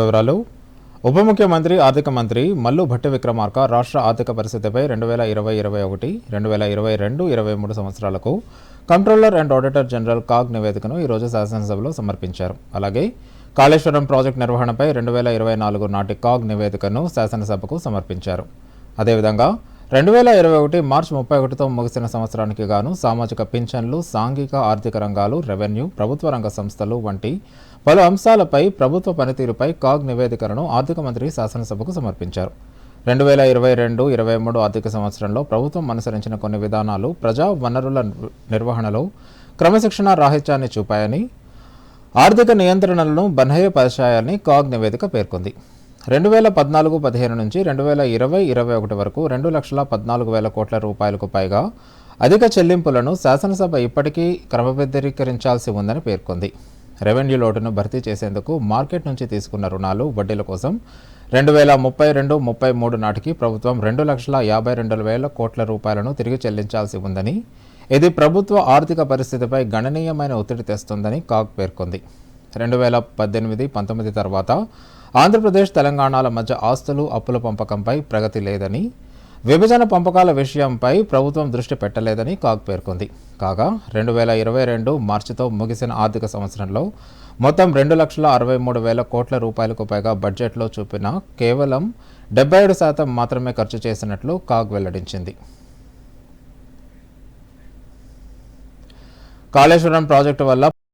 వివరాలు. ఉప ముఖ్యమంత్రి ఆర్థిక మంత్రి మల్లు భట్టి విక్రమార్క రాష్ట్ర ఆర్థిక పరిస్థితిపై రెండు వేల ఇరవై ఇరవై ఒకటి రెండు వేల ఇరవై రెండు ఇరవై మూడు సంవత్సరాలకు controller and auditor general CAG నివేదికను ఈరోజు శాసనసభలో సమర్పించారు. అలాగే కాళేశ్వరం ప్రాజెక్టు నిర్వహణపై రెండు వేల ఇరవై నాలుగు నాటి కాగ్ నివేదికను శాసనసభకు సమర్పించారు. అదేవిధంగా రెండు వేల ఇరవై ఒకటి మార్చి ముప్పై ఒకటితో ముగిసిన సంవత్సరానికి గాను సామాజిక పింఛన్లు సాంఘిక ఆర్థిక రంగాలు రెవెన్యూ ప్రభుత్వ రంగ సంస్థలు వంటి పలు అంశాలపై ప్రభుత్వ పనితీరుపై కాగ్ నివేదికలను ఆర్థిక మంత్రి శాసనసభకు సమర్పించారు. రెండు వేల ఇరవై రెండు ఇరవై మూడు ఆర్థిక సంవత్సరంలో ప్రభుత్వం అనుసరించిన కొన్ని విధానాలు ప్రజా వనరుల నిర్వహణలో క్రమశిక్షణ రాహిత్యాన్ని చూపాయని ఆర్థిక నియంత్రణలను బన్హయపరిచాయని కాగ్ నివేదిక పేర్కొంది. రెండు వేల పద్నాలుగు పదిహేను నుంచి రెండు వేల ఇరవై ఇరవై ఒకటి వరకు రెండు లక్షల పద్నాలుగు వేల కోట్ల రూపాయలకు పైగా అధిక చెల్లింపులను శాసనసభ ఇప్పటికీ క్రమబద్ధీకరించాల్సి ఉందని పేర్కొంది. రెవెన్యూ లోటును భర్తీ చేసేందుకు మార్కెట్ నుంచి తీసుకున్న రుణాలు వడ్డీల కోసం రెండు వేల ముప్పై రెండు ముప్పై మూడు నాటికి ప్రభుత్వం రెండు లక్షల యాభై రెండు వేల కోట్ల రూపాయలను తిరిగి చెల్లించాల్సి ఉందని ఇది ప్రభుత్వ ఆర్థిక పరిస్థితిపై గణనీయమైన ఒత్తిడి తెస్తుందని కాగ్ పేర్కొంది. రెండు వేల పద్దెనిమిది పంతొమ్మిది తర్వాత ఆంధ్రప్రదేశ్ తెలంగాణల మధ్య ఆస్తులు అప్పుల పంపకంపై ప్రగతి లేదని విభజన పంపకాల విషయంపై ప్రభుత్వం దృష్టి పెట్టలేదని కాగ్ పేర్కొంది. కాగా రెండు వేల ఇరవై రెండు మార్చితో ముగిసిన ఆర్థిక సంవత్సరంలో మొత్తం రెండు లక్షల అరవై మూడు వేల కోట్ల రూపాయలకు పైగా బడ్జెట్లో చూపిన కేవలం డెబ్బై ఏడు శాతం మాత్రమే ఖర్చు చేసినట్లు కాగ్ వెల్లడించింది. కాళేశ్వరం ప్రాజెక్టు వల్ల